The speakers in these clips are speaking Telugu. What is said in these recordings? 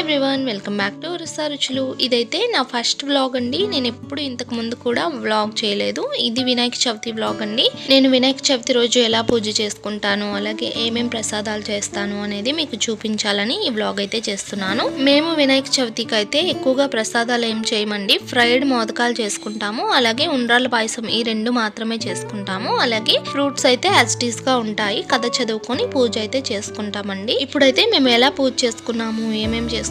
ఎవ్రీవన్ వెల్కమ్ బ్యాక్ టు రుసా రుచులు ఇదైతే నా ఫస్ట్ వ్లాగ్ అండి. నేను ఎప్పుడు ఇంతకు ముందు కూడా వ్లాగ్ చేయలేదు. ఇది వినాయక చవితి వ్లాగ్ అండి. నేను వినాయక చవితి రోజు ఎలా పూజ చేసుకుంటాను అలాగే ఏమేం ప్రసాదాలు చేస్తాను అనేది మీకు చూపించాలని ఈ వ్లాగ్ అయితే చేస్తున్నాను. మేము వినాయక చవితికి అయితే ఎక్కువగా ప్రసాదాలు ఏం చేయమండి. ఫ్రైడ్ మోదకాలు చేసుకుంటాము అలాగే ఉండ్రాల పాయసం ఈ రెండు మాత్రమే చేసుకుంటాము. అలాగే ఫ్రూట్స్ అయితే యాజ్గా ఉంటాయి. కథ చదువుకొని పూజ అయితే చేసుకుంటామండి. ఇప్పుడైతే మేము ఎలా పూజ చేసుకున్నాము ఏమేమి చేసుకున్నాము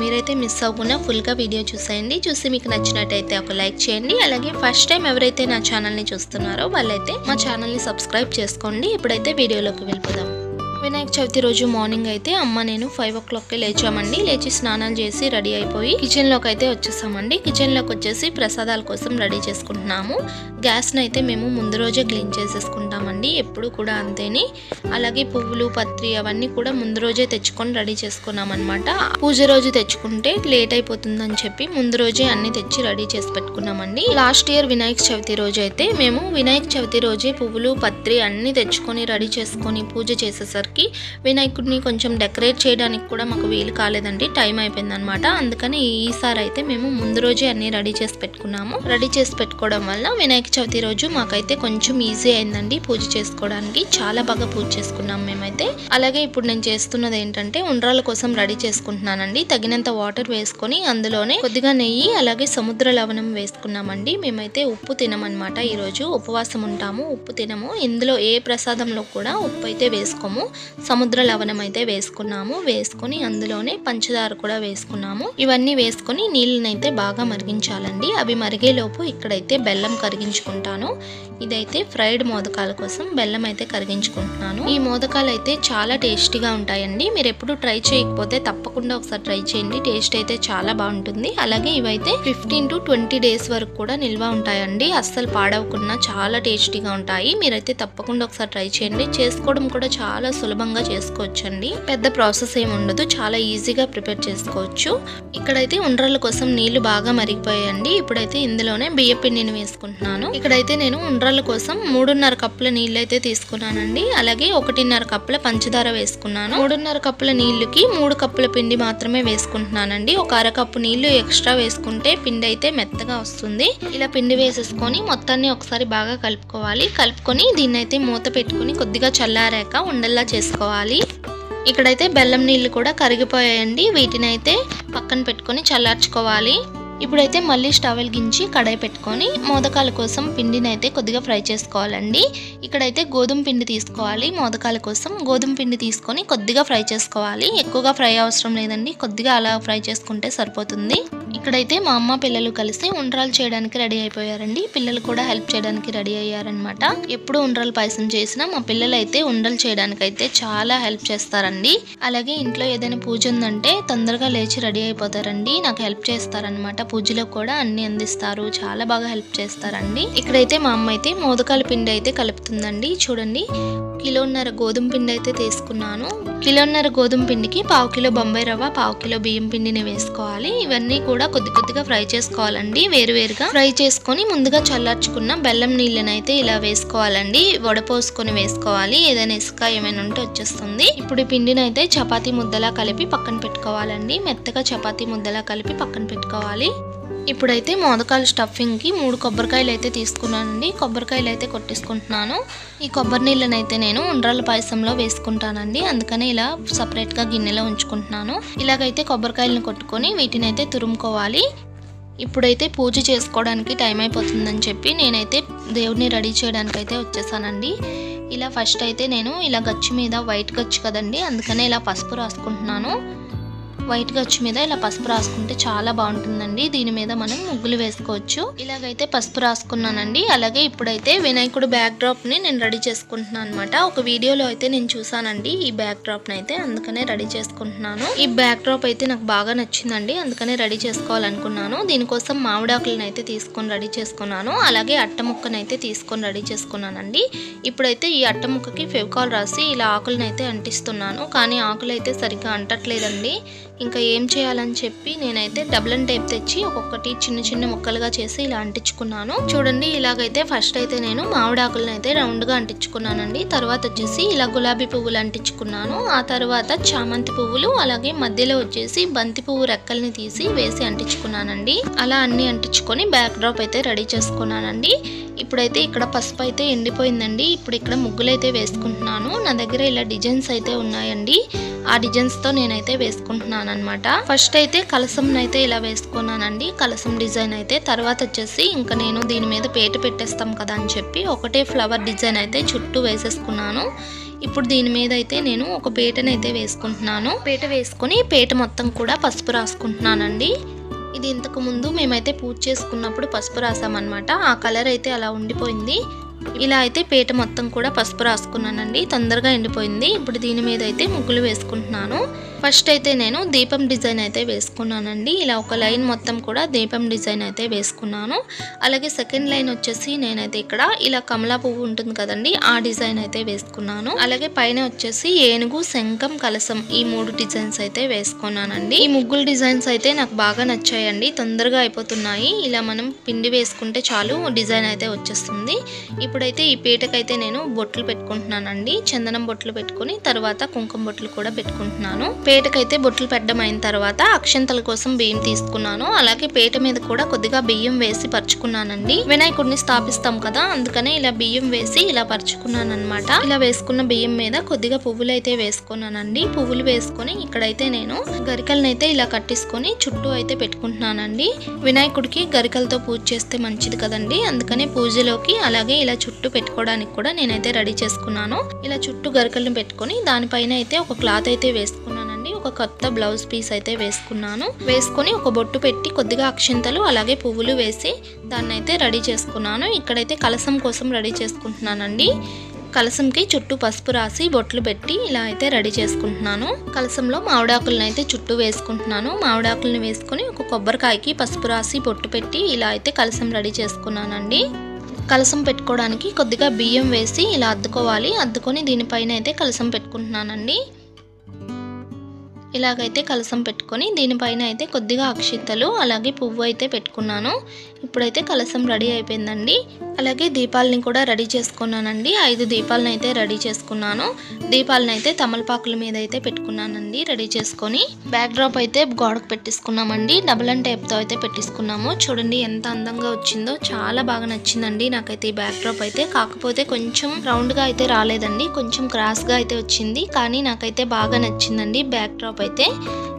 మీరైతే మిస్ అవ్వకుండా ఫుల్గా వీడియో చూసేయండి. చూసి మీకు నచ్చినట్టయితే ఒక లైక్ చేయండి. అలాగే ఫస్ట్ టైం ఎవరైతే నా ఛానల్ని చూస్తున్నారో వాళ్ళైతే మా ఛానల్ని సబ్స్క్రైబ్ చేసుకోండి. ఇప్పుడైతే వీడియోలోకి వెళ్ళిపోదాం. వినాయక చవితి రోజు మార్నింగ్ అయితే అమ్మ నేను ఫైవ్ ఓ క్లాక్కి లేచామండి. లేచి స్నానాలు చేసి రెడీ అయిపోయి కిచెన్లోకి అయితే వచ్చేసామండి. కిచెన్లోకి వచ్చేసి ప్రసాదాల కోసం రెడీ చేసుకుంటున్నాము. గ్యాస్ని అయితే మేము ముందు రోజే క్లీన్ చేసేసుకుంటామండి. ఎప్పుడు కూడా అంతేని. అలాగే పువ్వులు పత్రి అవన్నీ కూడా ముందు రోజే తెచ్చుకొని రెడీ చేసుకున్నాం అనమాట పూజ రోజు తెచ్చుకుంటే లేట్ అయిపోతుందని చెప్పి ముందు రోజే అన్ని తెచ్చి రెడీ చేసి పెట్టుకున్నామండి. లాస్ట్ ఇయర్ వినాయక చవితి రోజు అయితే మేము వినాయక చవితి రోజే పువ్వులు పత్రి అన్ని తెచ్చుకొని రెడీ చేసుకొని పూజ వచ్చేసరికి వినాయకుడిని కొంచెం డెకరేట్ చేయడానికి కూడా మాకు వీలు కాలేదండి. టైం అయిపోయిందనమాట. అందుకని ఈసారి అయితే మేము ముందు రోజే అన్నీ రెడీ చేసి పెట్టుకున్నాము. రెడీ చేసి పెట్టుకోవడం వల్ల వినాయక చవితి రోజు మాకైతే కొంచెం ఈజీ అయిందండి పూజ చేసుకోవడానికి. చాలా బాగా పూజ చేసుకున్నాం మేమైతే. అలాగే ఇప్పుడు నేను చేస్తున్నది ఏంటంటే ఉండ్రాల కోసం రెడీ చేసుకుంటున్నానండి. తగినంత వాటర్ వేసుకొని అందులోనే కొద్దిగా నెయ్యి అలాగే సముద్ర లవణం వేసుకున్నామండి. మేమైతే ఉప్పు తినమనమాట ఈరోజు. ఉపవాసం ఉంటాము ఉప్పు తినము. ఇందులో ఏ ప్రసాదంలో కూడా ఉప్పు అయితే వేసుకోము. సముద్ర లవణం అయితే వేసుకున్నాము. వేసుకొని అందులోనే పంచదార కూడా వేసుకున్నాము. ఇవన్నీ వేసుకొని నీళ్ళనైతే బాగా మరిగించాలండి. అవి మరిగేలోపు ఇక్కడైతే బెల్లం కరిగించుకుంటాను. ఇదైతే ఫ్రైడ్ మోదకాల కోసం బెల్లం అయితే కరిగించుకుంటున్నాను. ఈ మోదకాలు అయితే చాలా టేస్టీగా ఉంటాయండి. మీరు ఎప్పుడు ట్రై చేయకపోతే తప్పకుండా ఒకసారి ట్రై చేయండి. టేస్ట్ అయితే చాలా బాగుంటుంది. అలాగే ఇవైతే ఫిఫ్టీన్ టు ట్వంటీ డేస్ వరకు కూడా నిల్వ ఉంటాయండి. అస్సలు పాడవకుండా చాలా టేస్టీగా ఉంటాయి. మీరైతే తప్పకుండా ఒకసారి ట్రై చేయండి. చేసుకోవడం కూడా చాలా సులభంగా చేసుకోవచ్చండి. పెద్ద ప్రాసెస్ ఏమి ఉండదు. చాలా ఈజీగా ప్రిపేర్ చేసుకోవచ్చు. ఇక్కడైతే ఉండ్రాల కోసం నీళ్ళు బాగా మరిగిపోయాయండి. ఇప్పుడైతే ఇందులోనే బియ్య పిండిని వేసుకుంటున్నాను. ఇక్కడైతే నేను ఉండ్రాల కోసం మూడున్నర కప్పుల నీళ్ళు అయితే తీసుకున్నానండి. అలాగే ఒకటిన్నర కప్పుల పంచదార వేసుకున్నాను. మూడున్నర కప్పుల నీళ్ళకి మూడు కప్పుల పిండి మాత్రమే వేసుకుంటున్నానండి. ఒక అరకప్పు నీళ్ళు ఎక్స్ట్రా వేసుకుంటే పిండి అయితే మెత్తగా వస్తుంది. ఇలా పిండి వేసేసుకొని మొత్తాన్ని ఒకసారి బాగా కలుపుకోవాలి. కలుపుకొని దీన్ని అయితే మూత పెట్టుకొని కొద్దిగా చల్లారాక ఉండల్లా చేసుకోవాలి. ఇక్కడైతే బెల్లం నీళ్ళు కూడా కరిగిపోయాయండి. వీటిని అయితే పక్కన పెట్టుకొని చల్లార్చుకోవాలి. ఇప్పుడైతే మళ్ళీ స్టవ్ వెలిగించి కడాయి పెట్టుకొని మోదకాల కోసం పిండిని అయితే కొద్దిగా ఫ్రై చేసుకోవాలండి. ఇక్కడైతే గోధుమ పిండి తీసుకోవాలి. మోదకాల కోసం గోధుమ పిండి తీసుకొని కొద్దిగా ఫ్రై చేసుకోవాలి. ఎక్కువగా ఫ్రై అవసరం లేదండి. కొద్దిగా అలా ఫ్రై చేసుకుంటే సరిపోతుంది. ఇక్కడైతే మా అమ్మ పిల్లలు కలిసి ఉండ్రాలు చేయడానికి రెడీ అయిపోయారండి. పిల్లలు కూడా హెల్ప్ చేయడానికి రెడీ అయ్యారనమాట ఎప్పుడు ఉండ్రాలు పాయసం చేసినా మా పిల్లలు అయితే ఉండలు చేయడానికి అయితే చాలా హెల్ప్ చేస్తారండి. అలాగే ఇంట్లో ఏదైనా పూజ ఉందంటే తొందరగా లేచి రెడీ అయిపోతారండి. నాకు హెల్ప్ చేస్తారనమాట పూజలో కూడా అన్ని అందిస్తారు. చాలా బాగా హెల్ప్ చేస్తారండి. ఇక్కడైతే మా అమ్మ అయితే మోదకాల పిండి అయితే కలుపుతుందండి. చూడండి. కిలోన్నర గోధుమ పిండి అయితే తీసుకున్నాను. కిలోన్నర గోధుమ పిండికి పావు కిలో బొంబాయి రవ్వ పావు కిలో బియ్యం పిండిని వేసుకోవాలి. ఇవన్నీ కూడా కొద్ది కొద్దిగా ఫ్రై చేసుకోవాలండి. వేరువేరుగా ఫ్రై చేసుకొని ముందుగా చల్లార్చుకున్న బెల్లం నీళ్ళని అయితే ఇలా వేసుకోవాలండి. వడపోసుకొని వేసుకోవాలి. ఏదైనా ఇసుక ఏమైనా ఉంటే వచ్చేస్తుంది. ఇప్పుడు ఈ పిండిని అయితే చపాతీ ముద్దలా కలిపి పక్కన పెట్టుకోవాలండి. మెత్తగా చపాతీ ముద్దలా కలిపి పక్కన పెట్టుకోవాలి. ఇప్పుడైతే మోదకాయలు స్టఫింగ్కి మూడు కొబ్బరికాయలు అయితే తీసుకున్నానండి. కొబ్బరికాయలు అయితే కొట్టేసుకుంటున్నాను. ఈ కొబ్బరి నీళ్ళని అయితే నేను ఉండ్రాల పాయసంలో వేసుకుంటానండి. అందుకనే ఇలా సపరేట్గా గిన్నెలో ఉంచుకుంటున్నాను. ఇలాగైతే కొబ్బరికాయలను కొట్టుకొని వీటిని అయితే తురుముకోవాలి. ఇప్పుడైతే పూజ చేసుకోవడానికి టైం అయిపోతుందని చెప్పి నేనైతే దేవుడిని రెడీ చేయడానికి అయితే వచ్చేసానండి. ఇలా ఫస్ట్ అయితే నేను ఇలా గచ్చు మీద వైట్ గచ్చు కదండి. అందుకనే ఇలా పసుపు రాసుకుంటున్నాను. వైట్ గచ్చు మీద ఇలా పసుపు రాసుకుంటే చాలా బాగుంటుందండి. దీని మీద మనం ముగ్గులు వేసుకోవచ్చు. ఇలాగైతే పసుపు రాసుకున్నానండి. అలాగే ఇప్పుడైతే వినాయకుడు బ్యాక్ డ్రాప్ని నేను రెడీ చేసుకుంటున్నాను అనమాట ఒక వీడియోలో అయితే నేను చూసానండి ఈ బ్యాక్ డ్రాప్ అయితే. అందుకనే రెడీ చేసుకుంటున్నాను. ఈ బ్యాక్ డ్రాప్ అయితే నాకు బాగా నచ్చిందండి. అందుకనే రెడీ చేసుకోవాలనుకున్నాను. దీనికోసం మామిడాకులను అయితే తీసుకొని రెడీ చేసుకున్నాను. అలాగే అట్ట ముక్కనైతే అయితే తీసుకొని రెడీ చేసుకున్నానండి. ఇప్పుడైతే ఈ అట్ట ముక్కకి ఫెవికాల్ రాసి ఇలా ఆకులను అయితే అంటిస్తున్నాను. కానీ ఆకులు అయితే సరిగ్గా అంటట్లేదండి. ఇంకా ఏం చేయాలని చెప్పి నేనైతే డబుల్ అండ్ టేప్ తెచ్చి ఒక్కొక్కటి చిన్న చిన్న ముక్కలుగా చేసి ఇలా అంటించుకున్నాను. చూడండి ఇలాగైతే ఫస్ట్ అయితే నేను మామిడాకులను అయితే రౌండ్గా అంటించుకున్నానండి. తర్వాత వచ్చేసి ఇలా గులాబీ పువ్వులు అంటించుకున్నాను. ఆ తర్వాత చామంతి పువ్వులు అలాగే మధ్యలో వచ్చేసి బంతి పువ్వు రెక్కల్ని తీసి వేసి అంటించుకున్నానండి. అలా అన్ని అంటించుకొని బ్యాక్ డ్రాప్ అయితే రెడీ చేసుకున్నానండి. ఇప్పుడైతే ఇక్కడ పసుపు అయితే ఎండిపోయిందండి. ఇప్పుడు ఇక్కడ ముగ్గులు అయితే వేసుకుంటున్నాను. నా దగ్గర ఇలా డిజైన్స్ అయితే ఉన్నాయండి. ఆ డిజైన్స్తో నేనైతే వేసుకుంటున్నాను అనమాట ఫస్ట్ అయితే కలసం అయితే ఇలా వేసుకున్నానండి. కలసం డిజైన్ అయితే తర్వాత వచ్చేసి ఇంకా నేను దీని మీద పేట పెట్టేస్తాం కదా అని చెప్పి ఒకటే ఫ్లవర్ డిజైన్ అయితే చుట్టూ వేసేసుకున్నాను. ఇప్పుడు దీని మీద అయితే నేను ఒక పేటనైతే అయితే వేసుకుంటున్నాను. పేట వేసుకొని పేట మొత్తం కూడా పసుపు రాసుకుంటున్నానండి. ఇది ఇంతకు ముందు మేమైతే పూజ చేసుకున్నప్పుడు పసుపు రాసామన్నమాట. ఆ కలర్ అయితే అలా ఉండిపోయింది. ఇలా అయితే పేట మొత్తం కూడా పసుపు రాసుకున్నానండి. తొందరగా ఎండిపోయింది. ఇప్పుడు దీని మీద అయితే ముగ్గులు వేసుకుంటున్నాను. ఫస్ట్ అయితే నేను దీపం డిజైన్ అయితే వేసుకున్నానండి. ఇలా ఒక లైన్ మొత్తం కూడా దీపం డిజైన్ అయితే వేసుకున్నాను. అలాగే సెకండ్ లైన్ వచ్చేసి నేనైతే ఇక్కడ ఇలా కమలా పువ్వు ఉంటుంది కదండి ఆ డిజైన్ అయితే వేసుకున్నాను. అలాగే పైన వచ్చేసి ఏనుగు శంఖం కలసం ఈ మూడు డిజైన్స్ అయితే వేసుకున్నానండి. ఈ ముగ్గులు డిజైన్స్ అయితే నాకు బాగా నచ్చాయండి. తొందరగా అయిపోతున్నాయి. ఇలా మనం పిండి వేసుకుంటే చాలు డిజైన్ అయితే వచ్చేస్తుంది. ఇప్పుడైతే ఈ పీటకైతే నేను బొట్లు పెట్టుకుంటున్నానండి. చందనం బొట్లు పెట్టుకుని తర్వాత కుంకుమ బొట్లు కూడా పెట్టుకుంటున్నాను. పేటకైతే బొట్లు పెట్టడం అయిన తర్వాత అక్షంతల కోసం బియ్యం తీసుకున్నాను. అలాగే పేట మీద కూడా కొద్దిగా బియ్యం వేసి పరుచుకున్నానండి. వినాయకుడిని స్థాపిస్తాం కదా అందుకనే ఇలా బియ్యం వేసి ఇలా పరుచుకున్నాను అనమాట ఇలా వేసుకున్న బియ్యం మీద కొద్దిగా పువ్వులు అయితే వేసుకున్నానండి. పువ్వులు వేసుకొని ఇక్కడైతే నేను గరికలనైతే ఇలా కట్టేసుకొని చుట్టూ అయితే పెట్టుకుంటున్నానండి. వినాయకుడికి గరికలతో పూజ చేస్తే మంచిది కదండి. అందుకనే పూజలోకి అలాగే ఇలా చుట్టూ పెట్టుకోవడానికి కూడా నేనైతే రెడీ చేసుకున్నాను. ఇలా చుట్టూ గరికలను పెట్టుకొని దానిపైన అయితే ఒక క్లాత్ అయితే వేసుకున్నానండి. ఒక కొత్త బ్లౌజ్ పీస్ అయితే వేసుకున్నాను. వేసుకొని ఒక బొట్టు పెట్టి కొద్దిగా అక్షింతలు అలాగే పువ్వులు వేసి దాన్ని అయితే రెడీ చేసుకున్నాను. ఇక్కడైతే కలసం కోసం రెడీ చేసుకుంటున్నానండి. కలసంకి చుట్టూ పసుపు రాసి బొట్లు పెట్టి ఇలా అయితే రెడీ చేసుకుంటున్నాను. కలసంలో మామిడాకులను అయితే చుట్టూ వేసుకుంటున్నాను. మామిడాకులను వేసుకొని ఒక కొబ్బరికాయకి పసుపు రాసి బొట్టు పెట్టి ఇలా అయితే కలసం రెడీ చేసుకున్నానండి. కలసం పెట్టుకోవడానికి కొద్దిగా బియ్యం వేసి ఇలా అద్దుకోవాలి. అద్దుకొని దీనిపైన అయితే కలసం పెట్టుకుంటున్నానండి. ఇలాగైతే కలసం పెట్టుకొని దీనిపైన అయితే కొద్దిగా అక్షితలు అలాగే పువ్వు అయితే పెట్టుకున్నాను. ఇప్పుడైతే కలసం రెడీ అయిపోయిందండి. అలాగే దీపాలని కూడా రెడీ చేసుకున్నానండి. ఐదు దీపాలను అయితే రెడీ చేసుకున్నాను. దీపాలను అయితే తమలపాకుల మీద అయితే పెట్టుకున్నానండి రెడీ చేసుకొని. బ్యాక్ డ్రాప్ అయితే గోడకు పెట్టేసుకున్నామండి. డబుల్ అండ్ టైప్తో అయితే పెట్టేసుకున్నాము. చూడండి ఎంత అందంగా వచ్చిందో చాలా బాగా నచ్చిందండి నాకైతే ఈ బ్యాక్ డ్రాప్ అయితే. కాకపోతే కొంచెం రౌండ్గా అయితే రాలేదండి. కొంచెం క్రాస్గా అయితే వచ్చింది. కానీ నాకైతే బాగా నచ్చిందండి బ్యాక్ డ్రాప్ అయితే.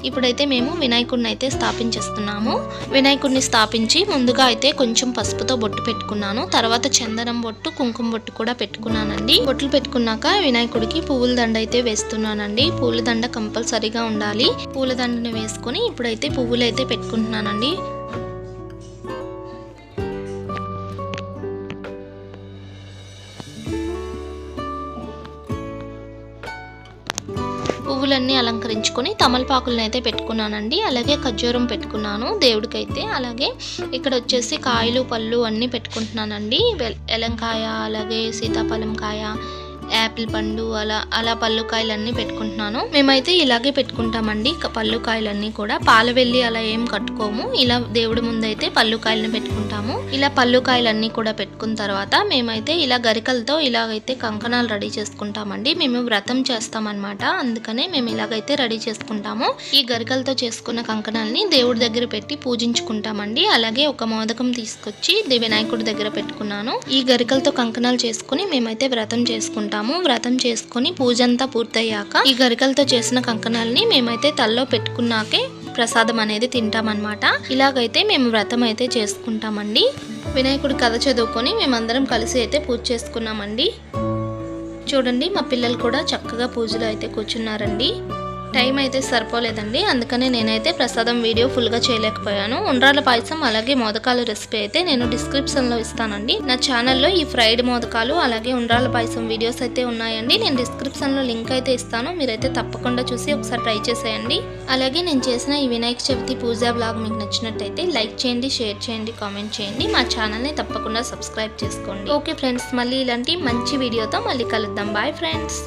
ఇప్పుడైతే మేము వినాయకుడిని అయితే స్థాపించేస్తున్నాము. వినాయకుడిని స్థాపించి ముందుగా అయితే కొంచెం పసుపుతో బొట్టు పెట్టుకున్నాను. తర్వాత చందనం బొట్టు కుంకుమ బొట్టు కూడా పెట్టుకున్నానండి. బొట్లు పెట్టుకున్నాక వినాయకుడికి పువ్వుల దండ అయితే వేస్తున్నానండి. పూల దండ కంపల్సరీగా ఉండాలి. పూల దండని వేసుకొని ఇప్పుడైతే పువ్వులు అయితే పెట్టుకుంటున్నానండి. అలంకరించుకొని తమలపాకులను అయితే పెట్టుకున్నానండి. అలాగే ఖర్జూరం పెట్టుకున్నాను దేవుడికైతే. అలాగే ఇక్కడ వచ్చేసి కాయలు పళ్ళు అన్నీ పెట్టుకుంటున్నానండి. వెల్- ఎలంకాయ అలాగే సీతాఫలం కాయ యాపిల్ పండు అలా అలా పళ్ళుకాయలన్నీ పెట్టుకుంటున్నాను. మేమైతే ఇలాగే పెట్టుకుంటామండి. పళ్ళుకాయలన్నీ కూడా. పాల వెళ్ళి అలా ఏం కట్టుకోము. ఇలా దేవుడి ముందైతే పళ్ళుకాయలను పెట్టుకుంటాము. ఇలా పళ్ళుకాయలన్నీ కూడా పెట్టుకున్న తర్వాత మేమైతే ఇలా గరికలతో ఇలాగైతే కంకణాలు రెడీ చేసుకుంటామండి. మేము వ్రతం చేస్తామన్నమాట. అందుకనే మేము ఇలాగైతే రెడీ చేసుకుంటాము. ఈ గరికలతో చేసుకున్న కంకణాలని దేవుడి దగ్గర పెట్టి పూజించుకుంటామండి. అలాగే ఒక మోదకం తీసుకొచ్చి వినాయకుడి దగ్గర పెట్టుకున్నాను. ఈ గరికలతో కంకణాలు చేసుకుని మేమైతే వ్రతం చేసుకుంటాం చేస్తాము. వ్రతం చేసుకుని పూజ అంతా పూర్తయ్యాక ఈ గరికలతో చేసిన కంకణాలని మేమైతే తల్లో పెట్టుకున్నాకే ప్రసాదం అనేది తింటామన్నమాట. ఇలాగైతే మేము వ్రతం అయితే చేసుకుంటామండి. వినాయకుడి కథ చదువుకొని మేమందరం కలిసి అయితే పూజ చేసుకున్నామండి. చూడండి మా పిల్లలు కూడా చక్కగా పూజలో అయితే కూర్చున్నారండి. టైం అయితే సరిపోలేదండి. అందుకనే నేనైతే ప్రసాదం వీడియో ఫుల్గా చేయలేకపోయాను. ఉండ్రాల పాయసం అలాగే మోదకాల రెసిపీ అయితే నేను డిస్క్రిప్షన్లో ఇస్తానండి. నా ఛానల్లో ఈ ఫ్రైడ్ మోదకాలు అలాగే ఉండ్రాల పాయసం వీడియోస్ అయితే ఉన్నాయండి. నేను డిస్క్రిప్షన్లో లింక్ అయితే ఇస్తాను. మీరైతే తప్పకుండా చూసి ఒకసారి ట్రై చేసేయండి. అలాగే నేను చేసిన ఈ వినాయక చవితి పూజా బ్లాగ్ మీకు నచ్చినట్టయితే లైక్ చేయండి షేర్ చేయండి కామెంట్ చేయండి. మా ఛానల్ని తప్పకుండా సబ్స్క్రైబ్ చేసుకోండి. ఓకే ఫ్రెండ్స్ మళ్ళీ ఇలాంటి మంచి వీడియోతో మళ్ళీ కలుద్దాం. Bye friends.